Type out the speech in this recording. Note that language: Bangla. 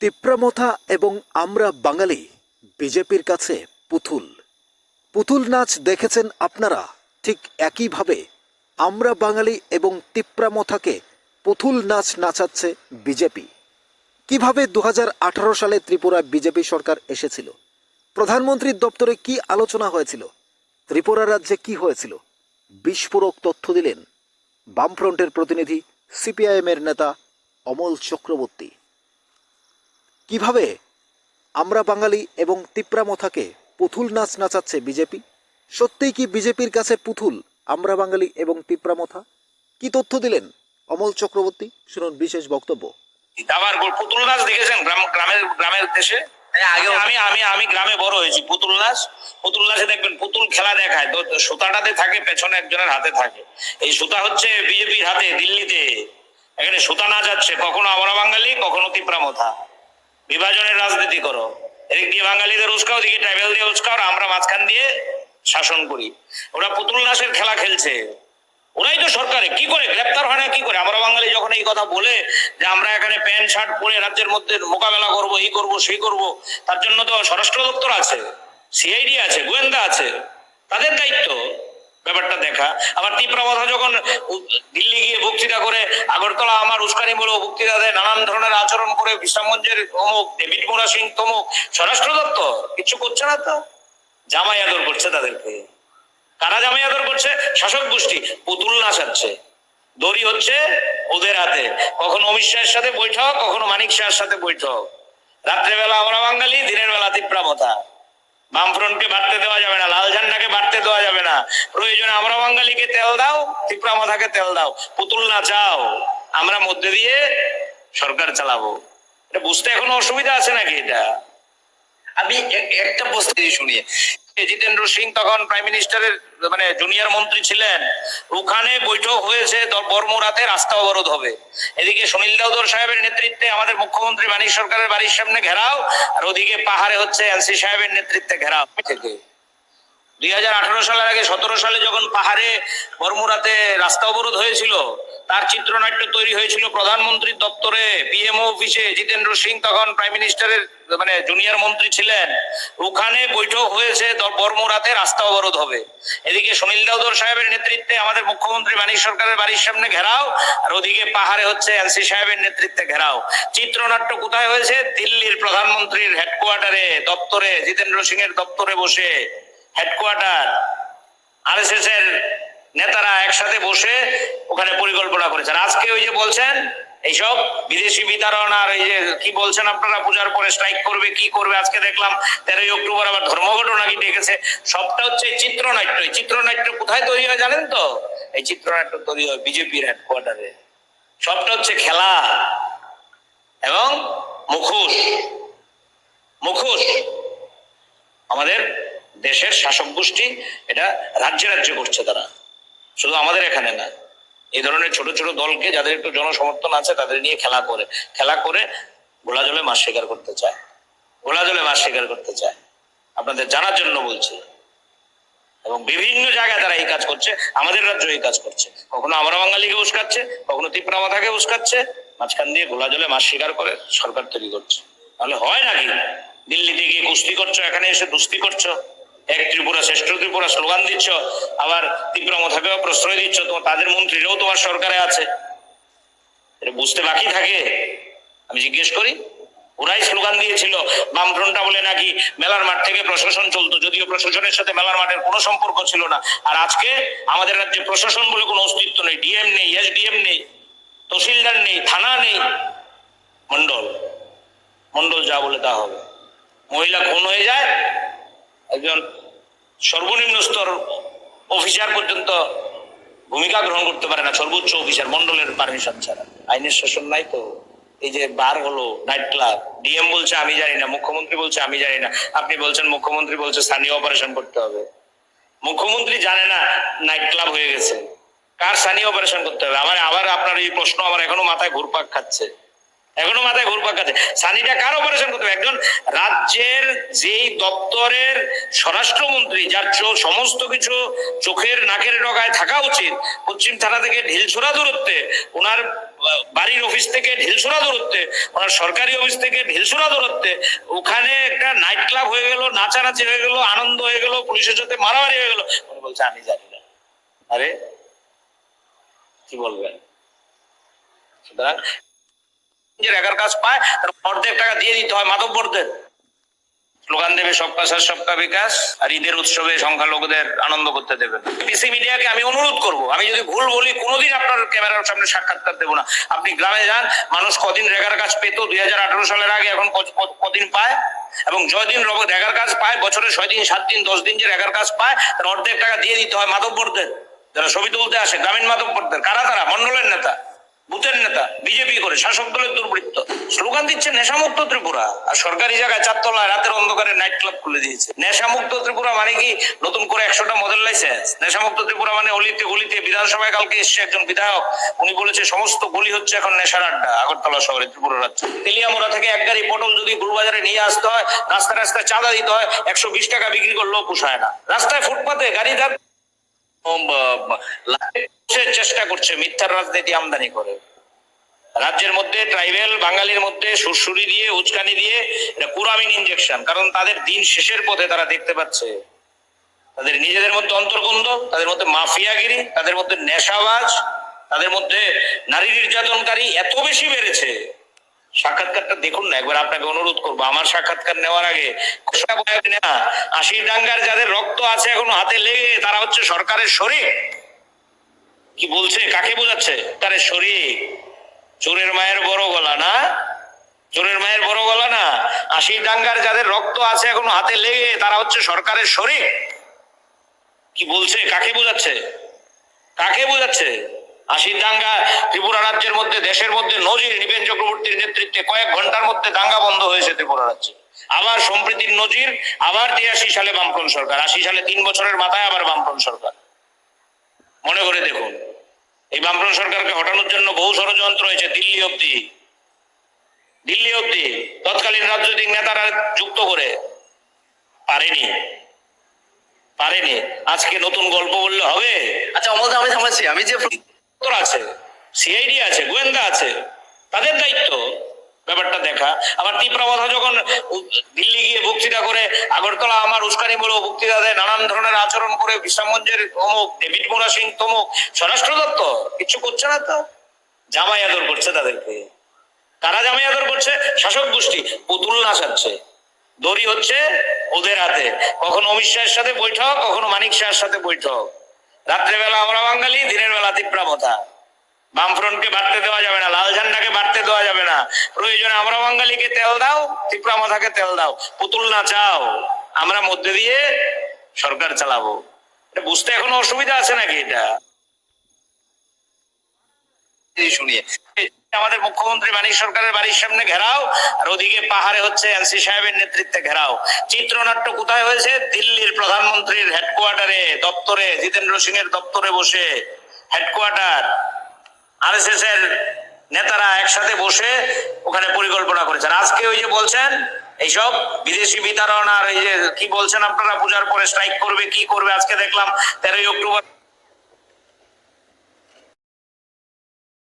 তিপ্রামথা এবং আমরা বাঙালি, বিজেপির কাছে পুতুল। পুতুল নাচ দেখেছেন আপনারা, ঠিক একইভাবে আমরা বাঙালি এবং তিপ্রামথাকে পুতুল নাচ নাচাচ্ছে বিজেপি। কীভাবে দু হাজার আঠারো সালে ত্রিপুরা বিজেপি সরকার এসেছিল? প্রধানমন্ত্রীর দপ্তরে কি আলোচনা হয়েছিল? ত্রিপুরা রাজ্যে কি হয়েছিল? বিস্ফোরক তথ্য দিলেন বামফ্রন্টের প্রতিনিধি, সিপিআইএমের নেতা অমল চক্রবর্তী। কীভাবে আমরা বাঙালি এবং তিপ্রামথাকে পুতুল নাচ নাচাচ্ছে বিজেপি? সত্যিই কি বিজেপির কাছে পুতুল আমরা বাঙালি এবং তিপ্রামথা কি তথ্য দিলেন অমল চক্রবর্তী? শুনুন বিশেষ বক্তব্য। আবার গো- পুতুল নাচ দেখেছেন গ্রাম গ্রামের গ্রামের দেশে? আগেও আমি আমি আমি গ্রামে বড় হয়েছি পুতুল নাচ। পুতুল নাচে দেখবেন পুতুল খেলা দেখায়। তো সুতাটাতে থাকে পেছনে একজনের হাতে থাকে। এই সুতা হচ্ছে বিজেপির হাতে দিল্লিতে। এখানে সুতা নাচ আছে কখনো আমরা বাঙালি কখনো তিপ্রামথা বিভাজনের রাজনীতি করো। এদিক দিয়ে বাঙালিদের উস্কাও, দিকে ট্রাইবেল দিয়ে উস্কাও আমরা মাঝখান দিয়ে শাসন করি। ওরা পুতুল নাচের খেলা খেলছে। ওরাই তো সরকারে। কি করে? গ্রেপ্তার হয় না, কি করে? আমরা বাঙালি যখন এই কথা বলে যে আমরা এখানে প্যান্ট, শার্ট পরে রাজ্যের মধ্যে মোকাবেলা করব, এই করব, সেই করব, তার জন্য তো স্বরাষ্ট্র দপ্তর আছে, সিআইডি আছে, গোয়েন্দা আছে। তাদের দায়িত্ব। ব্যাপারটা দেখা। আবার তীব্রবাধা যখন দিল্লি গিয়ে বক্তৃতা করে, আগরতলা আমার উস্কানি বলে বক্তৃতা দেয়, নানান ধরনের আচরণ করে বিশ্রামগঞ্জের অমুক, ডেভিড মোরা সিং তমুক, স্বরাষ্ট্র দপ্তর, কিছু করছে না তো? জামাই আদর করছে তাদেরকে। কারা জামাই আদর করছে? শাসক গোষ্ঠী, পুতুল নাচাচ্ছে দড়ি হচ্ছে ওদের হাতে। কখনো অমিত শাহের সাথে বৈঠক, কখনো মানিক শাহের সাথে বৈঠক। রাত্রেবেলা আমরা বাঙালি, দিনের বেলা তিপ্রামতা বামফ্রন্টকে বাড়তে দেওয়া যাবে না, লাল ঝান্ডাকে বাড়তে দেওয়া যাবে না। প্রয়োজনে আমরা বাঙালিকে তেল দাও, ত্রিপুরা মাথাকে তেল দাও। পুতুল না চাও, আমরা মধ্যে দিয়ে সরকার চালাবো। এটা বুঝতে এখনও অসুবিধা আছে নাকি এটা? আমি একটা প্রশ্ন শুনি। জিতেন্দ্র সিং তখন প্রাইম মিনিস্টারের মানে জুনিয়র মন্ত্রী ছিলেন। ওখানে বৈঠক হয়েছে বর্মরাতে রাস্তা অবরোধ হবে। এদিকে সুনীল দাউদর সাহেবের নেতৃত্বে আমাদের মুখ্যমন্ত্রী মানিক সরকারের বাড়ির সামনে ঘেরাও আর ওদিকে পাহাড়ে হচ্ছে এনসি সাহেবের নেতৃত্বে ঘেরাও। থেকে। দুই হাজার আঠারো সালের আগে সতেরো সালে যখন পাহাড়ে বর্মুরাতে রাস্তা অবরোধ হয়েছিল তার চিত্রনাট্য তৈরি হয়েছিল প্রধানমন্ত্রীর দপ্তরে পিএমও অফিসে জিতেন্দ্র সিং তখন প্রাইম মিনিস্টারের মানে জুনিয়র মন্ত্রী ছিলেন। ওখানে বৈঠক হয়েছে বর্মুরাতে রাস্তা অবরোধ হবে। এদিকে সুনীল দাউদর সাহেবের নেতৃত্বে আমাদের মুখ্যমন্ত্রী মানিক সরকারের বাড়ির সামনে ঘেরাও, আর ওদিকে পাহাড়ে হচ্ছে এনসি সাহেবের নেতৃত্বে ঘেরাও। চিত্রনাট্য কোথায় হয়েছে? দিল্লির প্রধানমন্ত্রীর হেডকোয়ার্টারে দপ্তরে, জিতেন্দ্র সিং এর দপ্তরে বসে হেডকোয়ার্টার আরএসএস এর নেতারা একসাথে বসে ওখানে পরিকল্পনা করেছেন। আজকে ওই যে বলছেন, এইসব বিদেশি বিতরণ আর এই যে কি বলছেন আপনারা, পূজার পরে স্ট্রাইক করবে, কি করবে, আজকে দেখলাম তেরোই অক্টোবর আবার ধর্মঘট নাকি ডেকেছে। সবটা হচ্ছে এই চিত্রনাট্য। এই চিত্রনাট্য কোথায় তৈরি হয় জানেন তো? এই চিত্রনাট্য তৈরি হয় বিজেপির হেডকোয়ার্টারে সবটা হচ্ছে খেলা এবং মুখোশ। মুখোশ। আমাদের দেশের শাসক গোষ্ঠী এটা রাজ্যে রাজ্যে করছে তারা। শুধু আমাদের এখানে না, এই ধরনের ছোট ছোট দলকে যাদের একটু জনসমর্থন আছে তাদের নিয়ে খেলা করে খেলা করে গোলা জলে মাছ শিকার করতে চায়, গোলা জলে মাছ শিকার করতে চায়। আপনাদের জানার জন্য বলছি। এবং বিভিন্ন জায়গায় তারা এই কাজ করছে, আমাদের রাজ্য এই কাজ করছে। কখনো আমরা বাঙালিকে উস্কাচ্ছে, কখনো তিপ্রামাথাকে উস্কাচ্ছে, মাঝখান দিয়ে গোলা জলে মাছ শিকার করে সরকার তৈরি করছে। তাহলে হয় নাকি? দিল্লিতে গিয়ে কুস্তি করছ, এখানে এসে দুস্তি করছ? এক ত্রিপুরা শ্রেষ্ঠ ত্রিপুরা স্লোগান দিচ্ছ, আবার তীব্র তিপ্রামথাকেও প্রশ্রয় দিচ্ছ তোমার তাদের মন্ত্রীরাও তোমার সরকারে আছে। এটা বুঝতে বাকি থাকে? আমি জিজ্ঞেস করি, ওরাই স্লোগান দিয়েছিল, বামফ্রন্টটা বলে নাকি মেলার মাঠ থেকে প্রশাসন চলতো, যদিও প্রশাসনের সাথে মেলার মাঠের কোনো সম্পর্ক ছিল না। আর আজকে আমাদের রাজ্যে প্রশাসন বলে কোনো অস্তিত্ব নেই, ডিএম নেই, এসডিএম নেই, তহসিলদার নেই, থানা নেই মন্ডল মন্ডল যা বলে তা হবে। মহিলা খুন হয়ে যায়, একজন সর্বনিম্ন স্তর অফিসার পর্যন্ত ভূমিকা গ্রহণ করতে পারে না, সর্বোচ্চ অফিসার মন্ডলের পারমিশন ছাড়া। আইনের শাসন নাই তো। এই যে বার হলো নাইট ক্লাব ডিএম বলছে, আমি জানি না। মুখ্যমন্ত্রী বলছে, আমি জানি না। আপনি বলছেন, মুখ্যমন্ত্রী বলছে, স্থানীয় অপারেশন করতে হবে। মুখ্যমন্ত্রী জানে না নাইট ক্লাব হয়ে গেছে। কার স্থানীয় অপারেশন করতে হবে? আমার আবার আপনার এই প্রশ্ন আমার এখনও মাথায় ঘুরপাক খাচ্ছে। এখনও মাথায় ঘুরপাক খাচ্ছে। সানিটা কার অপারেশন করতে হবে? একজন রাজ্যের যেই দপ্তরের স্বরাষ্ট্রমন্ত্রী, যার সমস্ত কিছু চোখের নাকের ডগায় থাকা উচিত, পশ্চিম থানা থেকে ঢিলছোড়া দূরত্বে, ওনার বাড়ির অফিস থেকে ঢিলসুরা দূরত্বে, ওনার সরকারি অফিস থেকে ঢিলসুরা দূরত্বে, ওখানে একটা নাইট ক্লাব হয়ে গেল, নাচানাচি হয়ে গেল, আনন্দ হয়ে গেল, পুলিশের সাথে মারামারি হয়ে গেল। উনি বলছে, আমি জানি না। আরে, কি বলবেন? সুতরাং কাজ পায়, তার অর্ধেক টাকা দিয়ে দিতে হয় স্লোগান দেবে, সবকা সবকা বিকাশ, আর ঈদের উৎসবে সংখ্যালঘুদের আনন্দ করতে পিসি মিডিয়াকে আমি অনুরোধ করব, আমি যদি ভুল বলি, কোনোদিন আপনার ক্যামেরার সামনে সাক্ষাৎকার দেবো না। আপনি গ্রামে যান, মানুষ কদিন রেগার কাজ পেত, দুই হাজার আঠারো সালের আগে, এখন কদিন পায়? এবং জয়দিন রেগার কাজ পায়, বছরে ছয় দিন সাত দিন দশ দিন যে রেগার কাজ পায়, তার অর্ধেক টাকা দিয়ে দিতে হয় মাধববরদের। যারা ছবি তুলতে আসে, গ্রামীণ মাধববরদের, কারা তারা? মন্ডলের নেতা। বুথের নেতা, বিজেপি করে, শাসক দলের দুর্বৃত্ত। স্লোগান দিচ্ছে নেশামুক্ত ত্রিপুরা। আর সরকারি জায়গায় চারতলায় রাতের অন্ধকারে নাইট ক্লাব খুলে দিয়েছে। নেশামুক্ত ত্রিপুরা মানে কি? নতুন করে একশোটা মডেল লাইসেন্স নেশামুক্ত ত্রিপুরা মানে অলিতে গলিতে বিধানসভায় কালকে এসছে একজন বিধায়ক। উনি বলেছে, সমস্ত গলি হচ্ছে এখন নেশার আড্ডা আগরতলা শহরে ত্রিপুরা রাজ্যে। তেলিয়ামোড়া থেকে এক গাড়ি পটল যদি গুরুবাজারে নিয়ে আসতে হয় রাস্তা রাস্তায় চাঁদা দিতে হয়, একশো বিশ টাকা বিক্রি করলেও পোষায় না। রাস্তায় ফুটপাতে গাড়ি চেষ্টা করছে মিথ্যার রাজনীতি আমদানি করে। রাজ্যের মধ্যে ট্রাইবেল, বাঙালির মধ্যে সুরসুরি দিয়ে, উচকানি দিয়ে এটা কুরামিন ইনজেকশন কারণ তাদের দিন শেষের পথে তারা দেখতে পাচ্ছে। তাদের নিজেদের মধ্যে অন্তর্গন্ধ, তাদের মধ্যে মাফিয়াগিরি, তাদের মধ্যে নেশাবাজ, তাদের মধ্যে নারী নির্যাতনকারী এত বেশি বেড়েছে। সাক্ষাৎকারটা দেখুন না, একবার আপনাকে অনুরোধ করব। আমার সাক্ষাৎকার নেওয়ার আগে আশির ডাঙ্গার যাদের রক্ত আছে এখন হাতে লেগে, তারা হচ্ছে সরকারের শরীর। কি বলছে? কাকে বোঝাচ্ছে? তারে শরীর। চোরের মায়ের বড় গলা না? চোরের মায়ের বড় গলা না? আশির ডাঙ্গার যাদের রক্ত আছে এখন হাতে লেগে, তারা হচ্ছে সরকারের শরীর। কি বলছে? কাকে বোঝাচ্ছে? কাকে বোঝাচ্ছে? আশির দাঙ্গা ত্রিপুরা রাজ্যের মধ্যে, দেশের মধ্যে নজির নিবেন চক্রবর্তীর নেতৃত্বে কয়েক ঘণ্টার মধ্যে দাঙ্গা বন্ধ হয়েছে ত্রিপুরা রাজ্যে। আবার সম্প্রীতির নজির, আবার তিরাশি সালে বামফ্রন্ট সরকার, আশি সালে তিন বছরের মাথায় আবার বামফ্রন্ট সরকার। মনে করে দেখুন, এই বামফ্রন্ট সরকারকে হটানোর জন্য বহু ষড়যন্ত্র হয়েছে দিল্লি অব্দি দিল্লি অব্দি তৎকালীন রাজনৈতিক নেতারা যুক্ত করে পারেনি। পারেনি। আজকে নতুন গল্প বললে হবে? আচ্ছা আমি যে উত্তর আছে সিআইডি আছে, গোয়েন্দা আছে, তাদের দায়িত্ব ব্যাপারটা দেখা। আবার তীব্রবাধা যখন দিল্লি গিয়ে বক্তৃতা করে, আগরতলা আমার উস্কানি বলে বক্তৃতা দেয়, নানান ধরনের আচরণ করে বিশ্রামগঞ্জের অমুক ডেভিড মোরা সিং তমুক, স্বরাষ্ট্র দত্ত কিছু করছে না তো? জামাই আদর করছে তাদেরকে। কারা জামাই আদর করছে? শাসক গোষ্ঠী, পুতুল নাচাচ্ছে দড়ি হচ্ছে ওদের হাতে। কখনো অমিত শাহের সাথে বৈঠক, কখনো মানিক শাহের সাথে বৈঠক। রাত্রেবেলা আমরা বাঙালি, দিনের বেলা তিপ্রামতা বামফ্রন্টকে বাড়তে দেওয়া যাবে না, লাল ঝান্ডাকে বাড়তে দেওয়া যাবে না। প্রয়োজনে আমরা বাঙালিকে তেল দাও তিপ্রামথাকে তেল দাও। পুতুল না চাও, আমরা মধ্যে দিয়ে সরকার চালাবো। বুঝতে এখনও অসুবিধা আছে নাকি এটা? শুনিয়ে। আমাদের মুখ্যমন্ত্রী মানিক সরকারের বাড়ির সামনে ঘেরাও, আর ওদিকে পাহাড়ে হচ্ছে এনসি সাহেবের নেতৃত্বে ঘেরাও। চিত্রনাট্য কোথায় হয়েছে? দিল্লির প্রধানমন্ত্রীর হেডকোয়ার্টারে, দপ্তরে, জিতেন্দ্র সিং এর দপ্তরে বসে, হেডকোয়ার্টার। আরএসএস এর নেতারা একসাথে বসে ওখানে পরিকল্পনা করেছেন। আজকে ওই যে বলছেন, এইসব বিদেশি বিতরণ আর এই যে কি বলছেন আপনারা, পূজার পরে স্ট্রাইক করবে, কি করবে, আজকে দেখলাম তেরোই অক্টোবর